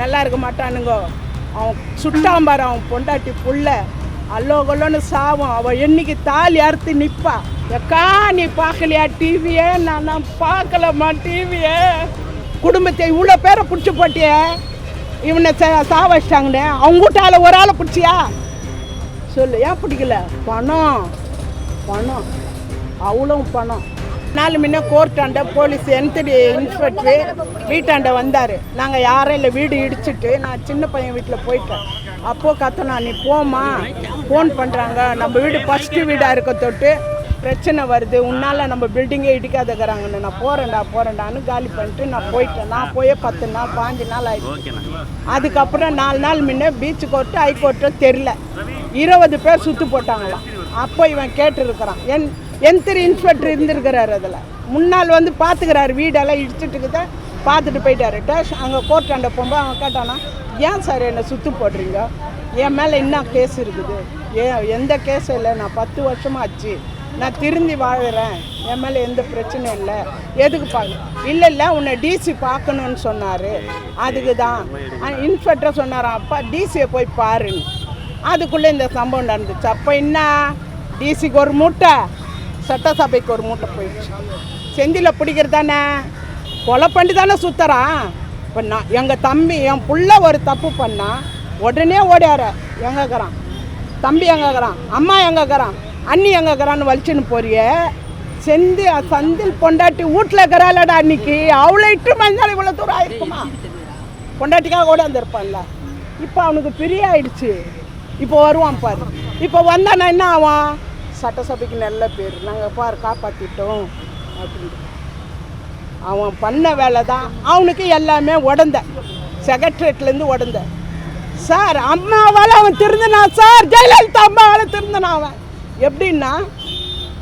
நல்லா இருக்க மாட்டானுங்கோ. அவன் சுட்டாம்பார் அவன் பொண்டாட்டி புள்ள. அல்லோ கொல்லோன்னு சாவும். அவள் என்னைக்கு தாலி அறுத்து நிற்பா எக்கா நீ பார்க்கலையா டிவியே நான் நான் பார்க்கலம்மா டிவியே குடும்பத்தை இவ்வளோ பேரை பிடிச்சி போட்டியே? இவனை சா- சா வச்சிட்டாங்கண்ணே. அவங்க வீட்டால ஒரு ஆளை பிடிச்சியா? சொல்லு ஏன் பிடிக்கல? பணம். பணம். அவ்வளோ பணம். நாலு முன்ன கோர்ட்டாண்ட போலீஸ் என்தடி இன்ஸ்பெக்டர் வீட்டாண்ட வந்தார். நாங்கள் யாரும் இல்லை வீடு இடிச்சிட்டு நான் சின்ன பையன் வீட்டில் போயிட்டேன். அப்போது கத்தனா நீ போம்மா ஃபோன் பண்ணுறாங்க நம்ம வீடு ஃபஸ்ட்டு வீடாக இருக்க தொட்டு பிரச்சனை வருது. உன்னால் நம்ம பில்டிங்கே இடிக்காதக்கிறாங்கன்னு நான் போகிறேன்டா போகிறேன்டான்னு காலி பண்ணிட்டு நான் போயிட்டேன். நான் போய் பத்து நாள் பாஞ்சு நாள் ஆயிடுச்சு. அதுக்கப்புறம் நாலு நாள் முன்ன பீச் கோர்ட்டு ஹைகோர்ட்டோ தெரில. இருபது பேர் சுற்று போட்டாங்களாம். அப்போ இவன் கேட்டுருக்கிறான். என் என் இன்ஸ்பெக்டர் இருந்திருக்கிறார் அதில். முன்னால் வந்து பார்த்துக்கிறாரு வீடெல்லாம் இடிச்சிட்டுக்குத பார்த்துட்டு போயிட்டாரு. டேஷ் அங்கே கோர்ட்டாண்ட போகும்போது அவன் கேட்டானா ஏன் சார் என்னை சுற்று போடுறீங்க? என் மேலே என்ன கேஸ் இருக்குது? ஏன் எந்த கேஸும் இல்லை. நான் பத்து வருஷமாக ஆச்சு. நான் திருந்தி வாழ்கிறேன் என் மேலே எந்த பிரச்சனையும் இல்லை. எதுக்கு பார்க்க இல்லை இல்லை. உன்னை டிசி பார்க்கணுன்னு சொன்னார். அதுக்கு தான். இன்ஸ்பெக்டர் சொன்னாராம். அப்பா டிசியை போய் பாருன்னு. அதுக்குள்ளே இந்த சம்பவம் நடந்துச்சு. அப்போ என்ன? டிசிக்கு ஒரு மூட்டை. சட்டசபைக்கு ஒரு மூட்டை போயிடுச்சு. செந்தில பிடிக்கிறது தானே கொலை பண்ணி தானே சுற்றுறான் இப்போ நான் எங்கள் தம்பி என் புள்ள ஒரு தப்பு பண்ணா உடனே ஓடியார. எங்கக்கிறான் தம்பி எங்கக்கிறான் அம்மா எங்கக்கிறான் அண்ணி எங்கக்கிறான்னு வலிச்சுன்னு போறியே. செந்தி சந்தில் பொண்டாட்டி வீட்டில் இருக்கிறாளடா அன்னைக்கு. அவ்வளோ இட்டு மஞ்சள் இவ்வளோ தூரம் ஆயிருக்குமா? பொண்டாட்டிக்காக கூட இப்போ அவனுக்கு பிரிய ஆயிடுச்சு இப்போ வருவான் பாரு. இப்போ வந்தானா என்ன ஆவான்? சட்டசபைக்கு நல்ல பேர். நாங்கள் பார் காப்பாற்றிட்டோம் அப்படின்னு அவன் பண்ண வேலை தான். அவனுக்கு எல்லாமே உடந்த. செக்ரட்டரியேட்லேருந்து உடந்த. சார் அம்மாவால் அவன் திருந்தினான். சார் ஜெயலலிதா அம்மாவால் திருந்தினான் அவன். எப்படின்னா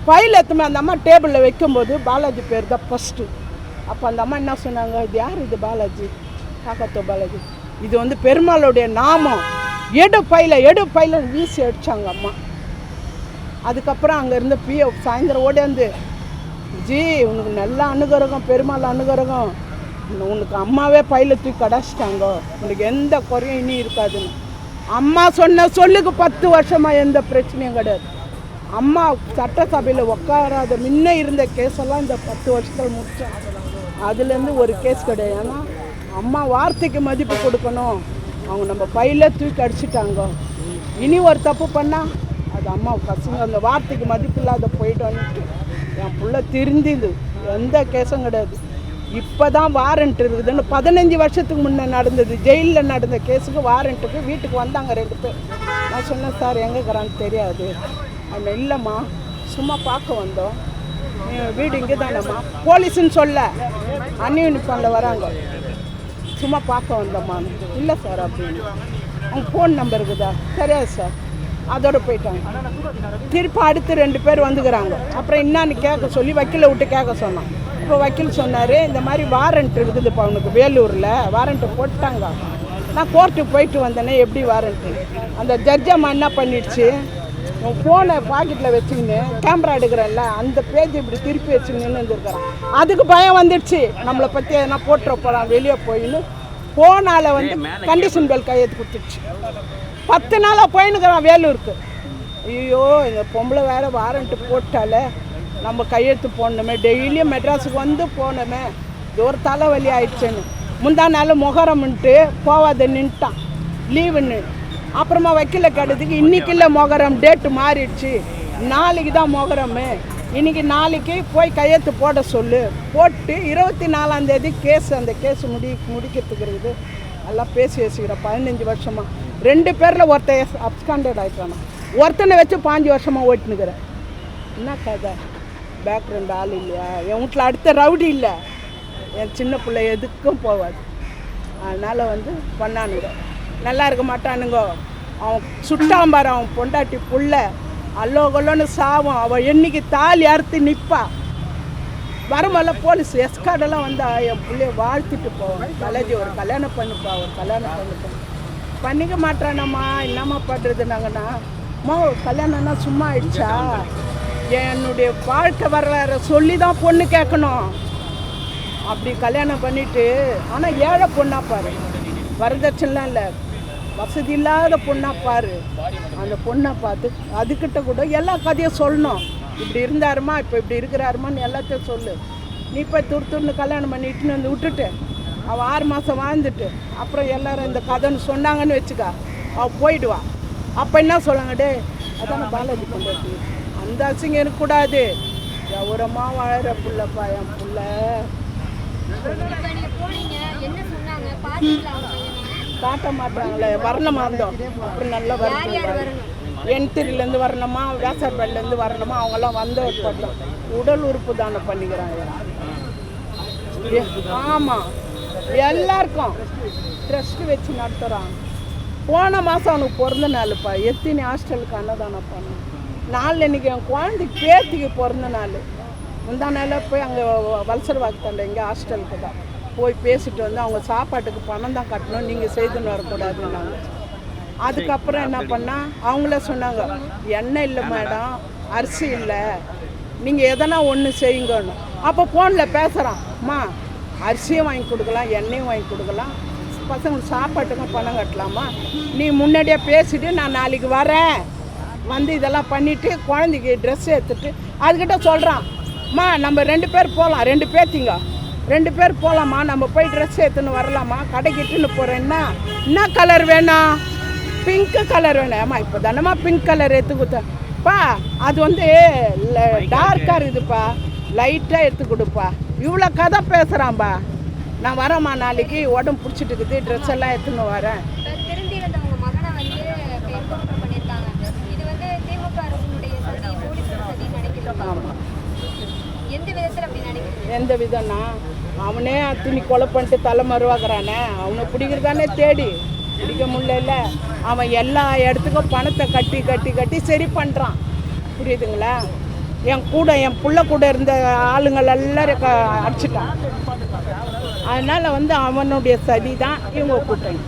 ஃபைல் எத்துமே அந்த அம்மா டேபிளில் வைக்கும்போது பாலாஜி பேர் தான் ஃபஸ்ட்டு அப்போ அந்த அம்மா என்ன சொன்னாங்க? இது யார் இது பாலாஜி? காக்கத்தோ பாலாஜி. இது வந்து பெருமாளுடைய நாமம். எடு பையில எடு பையில வீசி அடித்தாங்க அம்மா. அதுக்கப்புறம் அங்கே இருந்த பிஎஃப் சாயந்தரம் ஓடியாந்து ஜி உனக்கு நல்ல அனுகிரகம் பெருமாள் அனுகிரகம். உனக்கு அம்மாவே பையில தூக்கி கடைச்சிட்டாங்க உனக்கு எந்த குறையும் இனி இருக்காதுன்னு. அம்மா சொன்ன சொல்லுக்கு பத்து வருஷமாக எந்த பிரச்சனையும் கிடையாது. அம்மா சட்டசபையில் உட்காராத முன்ன இருந்த கேஸெல்லாம் இந்த பத்து வருஷத்தில் முடிச்சோம் அதுலேருந்து ஒரு கேஸ் கிடையாது. ஏன்னா அம்மா வார்த்தைக்கு மதிப்பு கொடுக்கணும். அவங்க நம்ம பையில தூக்கி அடிச்சிட்டாங்க. இனி ஒரு தப்பு பண்ணால் அம்மா பசங்க அந்த வார்த்தைக்கு மதிப்பு இல்லாத போயிட்டோன்னு என் புள்ள திருந்திது. எந்த கேஸும் கிடையாது. இப்போ தான் வாரண்ட் இருக்குதுன்னு பதினஞ்சு வருஷத்துக்கு முன்னே நடந்தது. ஜெயிலில் நடந்த கேஸுக்கு வாரண்ட்டுக்கு வீட்டுக்கு வந்தாங்க ரெண்டு பேர். நான் சொன்னேன் சார் எங்கே இருக்கிறான்னு தெரியாது. அவன் இல்லைம்மா. சும்மா பார்க்க வந்தோம். வீடு இங்கே தானேம்மா போலீஸுன்னு சொல்ல. அன்யூனிஃபார்மில் வராங்க. சும்மா பார்க்க வந்தோம்மா. இல்லை சார் அப்படின்னு. அவங்க ஃபோன் நம்பர் இருக்குதா? சரியா சார். அதோட போயிட்டாங்க. திருப்பி அடுத்து ரெண்டு பேர் வந்துக்கிறாங்க. அப்புறம் என்னான்னு கேட்க சொல்லி வக்கீலை விட்டு கேட்க சொன்னான். இப்போ வக்கீல் சொன்னார் இந்த மாதிரி வாரண்ட் இருக்குது இப்போ அவனுக்கு வேலூரில் வாரண்ட்டு போட்டாங்க. நான் கோர்ட்டுக்கு போயிட்டு வந்தேனே எப்படி வாரண்ட்டு அந்த ஜட்ஜம்மா என்ன பண்ணிடுச்சு? உன் ஃபோனை பாக்கெட்டில் வச்சுக்கின்னு கேமரா எடுக்கிறல்ல அந்த பேஜ் இப்படி திருப்பி வச்சுக்கின்னு வந்துருக்கிறான் அதுக்கு பயம் வந்துடுச்சு. நம்மளை பற்றி எதனா போட்டுற போகிறான் வெளியே போயின்னு. ஃபோனால் வந்து கண்டிஷன் பெல் கையெழுத்து கொடுத்துடுச்சு. பத்து நாளாக போயின்னுக்கிறான் வேலூருக்கு. ஐயோ இந்த பொம்பளை வேறு வாரண்ட்டு போட்டாலே நம்ம கையெழுத்து போடணுமே. டெய்லியும் மெட்ராஸுக்கு வந்து போனோமே இது ஒரு தலைவலி ஆயிடுச்சுன்னு. முந்தா நாள் முகரம்ன்ட்டு போவாத நின்ட்டான். லீவுன்னு. அப்புறமா வக்கீல கேட்டதுக்கு இன்றைக்கி இல்லை முகரம். டேட்டு மாறிடுச்சு. நாளைக்கு தான் முகரமு. இன்னைக்கு நாளைக்கு போய் கையெழுத்து போட சொல்லு. போட்டு இருபத்தி நாலாம் தேதி கேஸ் அந்த கேஸ் முடி முடிக்கிறதுக்கு இருக்குது. எல்லாம் பேசி வச்சுக்கிறேன் பதினஞ்சு வருஷமாக ரெண்டு பேரில் ஒருத்தன் அப்ஸ்காண்டட் ஆகிட்டானா ஒருத்தனை வச்சு பாஞ்சு வருஷமாக ஓட்டினுக்கிறேன். என்ன கதை? பேக்ரவுண்ட் ஆள் இல்லையா? என் வீட்டில் அடுத்த ரவுடி இல்லை. என் சின்ன பிள்ளை எதுக்கும் போகாது. அதனால் வந்து பண்ணானுங்க. நல்லா இருக்க மாட்டானுங்க. அவன் சுட்டாம்பார் அவன் பொண்டாட்டி புள்ள. அல்லோகல்லோன்னு சாவும். அவன் என்னைக்கு தாலி அறுத்து நிற்பா வரும்போல போலீஸ் எஸ்கார்டெல்லாம் வந்து என் பிள்ளைய வாழ்த்திட்டு போவான் தலைஜி ஒரு கல்யாணம் பண்ணுப்பா ஒரு கல்யாணம் பண்ணுப்பா பண்ணிக்க மாட்டானம்மா என்னம்மா பண்ணுறது அம்மா கல்யாணம்னா சும்மா ஆயிடுச்சா? என்னுடைய வாழ்க்கை வரலாறு சொல்லி தான் பொண்ணு கேட்கணும். அப்படி கல்யாணம் பண்ணிட்டு ஆனால் ஏழை பொண்ணா பாரு. வரதட்சணைலாம் இல்லை. வசதி இல்லாத பொண்ணா பாரு. அந்த பொண்ணை பார்த்து அதுக்கிட்ட கூட எல்லா கதையும் சொல்லணும். இப்படி இருந்தாருமா இப்போ இப்படி இருக்கிறாருமான்னு எல்லாத்தையும் சொல்லு. நீ போய் துரு துருன்னு கல்யாணம் பண்ணி இட்டுன்னு வந்து விட்டுட்டு அவள் ஆறு மாதம் வாழ்ந்துட்டு அப்புறம் எல்லாரும் இந்த கதைன்னு சொன்னாங்கன்னு வச்சுக்க அவள் போயிடுவா. அப்போ என்ன சொல்லுங்க டே அதான பாலாஜி கொண்டாட்டி அந்த அசிங்கம் இருக்கக்கூடாது கௌரவமாக வாழற புள்ளப்பா என் புள்ள? காட்ட மாட்டாங்களே வரணுமா இருந்தோம் அப்புறம் நல்லா வரணும். என்திரிலேருந்து வரணுமா? வேசார்பேட்லேருந்து வரணுமா அவங்கெல்லாம் வந்த பட்டம் உடல் உறுப்பு தானம் பண்ணிக்கிறாங்க. ஆமாம் எல்லாருக்கும் ட்ரஸ்ட் வச்சு நடத்துகிறான் போன மாதம் அவனுக்கு பிறந்த நாள்ப்பா எத்தினி ஹாஸ்டலுக்கு அன்னதானம் பண்ணேன் நாள் இன்னைக்கு என் குழந்தைக்கு பேத்திக்கு பிறந்த நாள் முந்தா நாளில் போய் அங்கே வல்சர் வாக்குத்தாண்ட எங்கே ஹாஸ்டலுக்கு தான். போய் பேசிட்டு வந்து அவங்க சாப்பாட்டுக்கு பணம் தான் கட்டணும். நீங்கள் செய்துன்னு வரக்கூடாதுன்னாங்க. அதுக்கப்புறம் என்ன பண்ணால் அவங்களே சொன்னாங்க எண்ணெய் இல்லை மேடம். அரிசி இல்லை. நீங்கள் எதனா ஒன்று செய்யுங்கன்னு. அப்போ ஃபோனில் பேசுகிறான் அம்மா அரிசியும் வாங்கி கொடுக்கலாம் எண்ணெயும் வாங்கி கொடுக்கலாம். பசங்களுக்கு சாப்பாட்டுக்கும் பணம் கட்டலாமா? நீ முன்னாடியே பேசிட்டு நான் நாளைக்கு வரேன். வந்து இதெல்லாம் பண்ணிவிட்டு குழந்தைக்கு ட்ரெஸ் எடுத்துட்டு அதுக்கிட்ட சொல்கிறான் அம்மா நம்ம ரெண்டு பேர் போகலாம் ரெண்டு பேர்த்திங்க ரெண்டு பேர் போகலாமா நம்ம போய் ட்ரெஸ் எடுத்துன்னு வரலாமா? கடைக்கு இட்டுன்னு போகிறேன்னா என்ன? கலர் வேணும் பிங்க்கு கலர் வேணும் ஏமா இப்போ தானம்மா பிங்க் கலர் எடுத்து கொடுத்தேன்ப்பா அது வந்து டார்க்காக இருக்குதுப்பா. லைட்டாக எடுத்து கொடுப்பா. இவ்வளோ கதை பேசுகிறான்பா நான் வரேம்மா நாளைக்கு உடம்பு பிடிச்சிட்டு இருக்குது ட்ரெஸ் எல்லாம் எடுத்துன்னு வரேன். எந்த விதம்னா அவனே துணி கொலை பண்ணிட்டு தலை மறுவாக்குறானே அவனை பிடிக்கிறதானே தேடி. பிடிக்க முடியல. அவன் எல்லா இடத்துக்கும் பணத்தை கட்டி கட்டி கட்டி சரி பண்ணுறான் புரியுதுங்களா? என் கூட என் புள்ள கூட இருந்த ஆளுங்கள் எல்லாரும் அடிச்சிட்டான். அதனால் வந்து அவனுடைய சதி தான் இவங்க கூட்டணி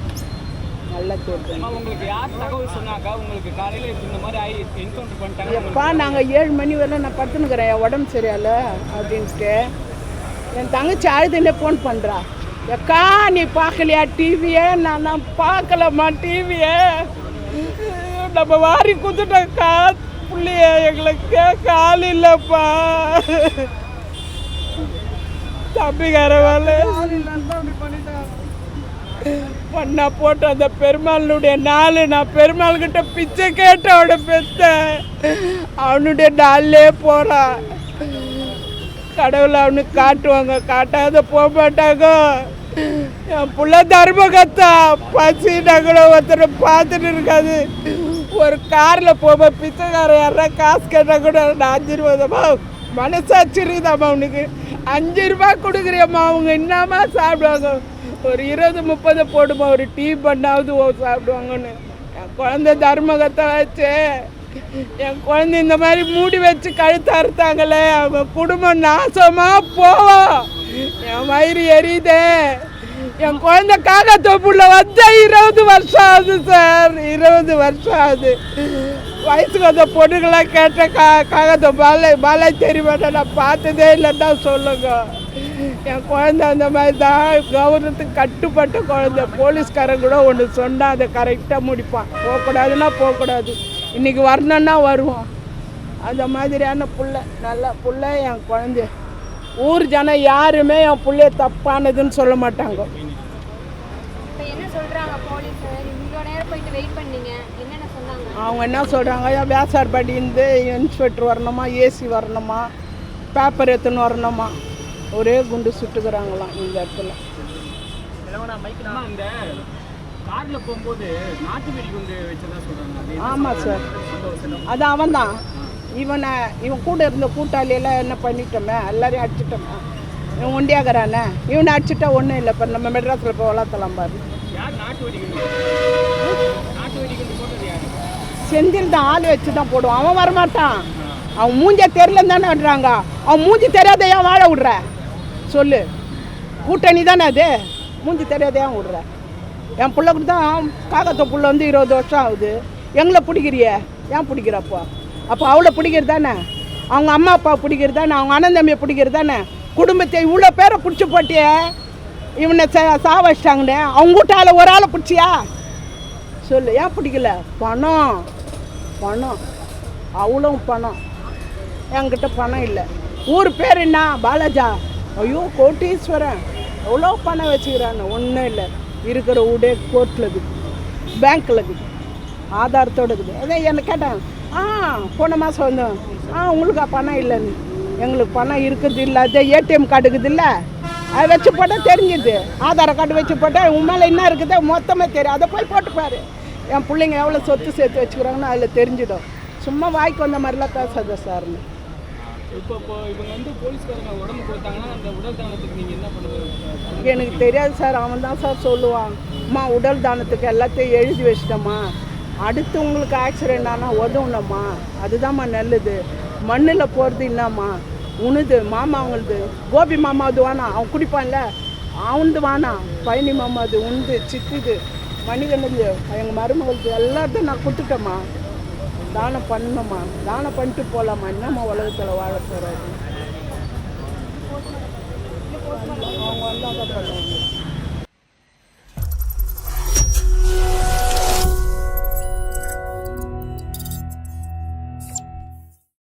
நல்லா பண்ணிட்டாங்க? எப்பா நாங்கள் ஏழு மணி வரை நான் படுத்துனுக்குறேன் என் உடம்பு சரியால அப்படின்ட்டு. என் தங்கச்சி அழுதுன்னு ஃபோன் பண்ணுறா எக்கா நீ பார்க்கலையா டிவியே நான் நான் பார்க்கலம்மா டிவியே நம்ம வாரி குத்துட்டோம்க்கா பிள்ளைய எங்களுக்கு கால் ஆள் இல்லைப்பா. தம்பிக்கார வேலை பண்ணா போட்டு அந்த பெருமாளுடைய நாள் நான் பெருமாள் கிட்ட பிச்சை கேட்ட அவட பெத்த. அவனுடைய நாள்லே போறான் கடவுளை அவனுக்கு காட்டுவாங்க. காட்டாத போக மாட்டாங்க. என் புள்ள தர்மகத்தா. பசி கூட ஒருத்தரை பார்த்துட்டு இருக்காது. ஒரு காரில் போக பிச்சைக்காரன் யாரா காசு கேட்டால் கூட நான் அஞ்சு ரூபாதம்மா மனசாட்சி இருக்குதாம்மா அவனுக்கு அஞ்சு ரூபாய் கொடுக்குறியம்மா அவங்க என்னம்மா சாப்பிடுவாங்க? ஒரு இருபது முப்பது போடுமா ஒரு டீ பண்ணாவது ஓ சாப்பிடுவாங்கன்னு. என் குழந்தை தர்மகத்தை வச்சு என் குழந்தை இந்த மாதிரி மூடி வச்சு கழுத்து அறுத்தாங்களே அவங்க குடும்பம் நாசமாக போவோம் என் வயிறு எரியுதே. என் குழந்தை காக்கத்தோப்புள்ள வந்த இருபது வருஷம் ஆகுது சார். இருபது வருஷம் ஆகுது. வயசுக்கு வந்த பொண்ணுங்களாம் கேட்ட கா காகத்தோ பாலை பாலை தெரிய மாட்டேன் நான் பார்த்ததே இல்லைன்னா சொல்லுங்க. என் குழந்த அந்த மாதிரி தான். கவர்னத்துக்கு கட்டுப்பட்ட குழந்தை. போலீஸ்காரன் கூட ஒன்று சொன்னால் அதை கரெக்டாக முடிப்பான். போகக்கூடாதுன்னா போகக்கூடாது. இன்றைக்கி வரணுன்னா வருவோம். அந்த மாதிரியான புள்ள நல்ல புள்ள என் குழந்தை. ஊர் ஜனம் யாருமே என் புள்ளைய தப்பானதுன்னு சொல்ல மாட்டாங்க. இப்ப என்ன சொல்றாங்க போலீஸ்? இவ்வளோ நேரம் போயிட்டு வெயிட் பண்ணீங்க. என்னென்ன சொன்னாங்க? அவங்க என்ன சொல்கிறாங்க வேசார்பாடி இருந்து இன்ஸ்பெக்டர் வரணுமா? ஏசி வரணுமா? பேப்பர் எடுத்துன்னு வரணுமா? ஒரே குண்டு சுட்டுக்கிறாங்களாம் இந்த இடத்துல. கார்ல போகும்போது நாட்டு வச்சதா ஆமாம் சார்? அது அவன் தான் இவனை இவன் கூட இருந்த கூட்டாளியெல்லாம் என்ன பண்ணிட்டோமே? எல்லாரையும் அடிச்சிட்டோமே. இவன் ஒண்டியாகிறானே? இவனை அடிச்சிட்டா ஒன்றும் இல்லை. இப்போ நம்ம மெட்ராஸில் போய் வளர்த்தலாம் பாரு. செந்தில் தான் ஆள் வச்சு தான் போடுவான். அவன் வரமாட்டான். அவன் மூஞ்ச தெரியலன்னு தானே விடுறாங்க. அவன் மூஞ்சி தெரியாத ஏன் வாழ விடுற? சொல்லு. கூட்டணி தானே அது? மூஞ்சி தெரியாத ஏன் விடுற? என் பிள்ளை கூட தான் காக்கத்தை புள்ள வந்து இருபது வருஷம் ஆகுது. எங்களை பிடிக்கிறிய? ஏன் பிடிக்கிறப்போ அப்போ அவளை பிடிக்கிறது தானே? அவங்க அம்மா அப்பா பிடிக்கிறது தானே? அவங்க அண்ணன் தம்பியை பிடிக்கிறது தானே? குடும்பத்தை இவ்வளோ பேரை பிடிச்சி போட்டியே? இவனை சா சா அவங்க வீட்டால ஒரு ஆளை பிடிச்சியா? சொல்லு. ஏன் பிடிக்கல? பணம். பணம். அவ்வளோ பணம். என்கிட்ட பணம் இல்லை. ஊர் பேர் என்ன? பாலாஜா. ஐயோ கோட்டீஸ்வரன். எவ்வளோ பணம் வச்சுக்கிறான்னு ஒன்றும் இல்லை. இருக்கிற வீடே கோர்ட்டில் இருக்குது. பேங்க்கில் இருக்குது. ஆதாரத்தோடு இருக்குது. அதான் என்னை கேட்டேன். ஆ போன மாதம் வந்தோம். ஆ உங்களுக்கு பணம் இல்லைன்னு. எங்களுக்கு பணம் இருக்குது இல்லை. அது ஏடிஎம் கார்டு இருக்குது இல்லை. அதை வச்சு போட்டால் தெரிஞ்சுது. ஆதார கார்டு வச்சு போட்டால் உன் மேலே என்ன இருக்குது மொத்தமாக தெரியும். அதை போய் போட்டு பாரு. என் பிள்ளைங்க எவ்வளோ சொத்து சேர்த்து வச்சுக்கிறாங்கன்னு அதில் தெரிஞ்சிடும். சும்மா வாய்க்கு வந்த மாதிரிலாம் பேசாத சார்னு இப்போ இப்போ இவங்க வந்து போலீஸ்காரங்க உடம்பு கொடுத்தாங்கன்னா அந்த உடல் தானத்துக்கு நீங்கள் என்ன பண்ணுவீங்க? எனக்கு தெரியாது சார் அவன் தான் சார் சொல்லுவான். அம்மா உடல் தானத்துக்கு எல்லாத்தையும் எழுதி வச்சிட்டம்மா. அடுத்து உங்களுக்கு ஆக்சிடென்ட் ஆனால் உதவுனம்மா அதுதாம்மா நல்லது. மண்ணில் போகிறது என்னம்மா உணுது மாமா அவங்களது. கோபி மாமாவது வேணாம் அவன் குடிப்பான்ல? அவனது வேணாம் பழனி மாமாது உண்டு சித்துது. மணிகண்டது எங்கள் மருமகளுக்கு எல்லாத்தையும் நான் கொடுத்துட்டேம்மா. தானம் பண்ணணும்மா தானம் பண்ணிட்டு போகலாமா என்னம்மா உலகத்தில் வாழ போகிறாரு அவங்க வந்தால் தான் பண்ணுவாங்க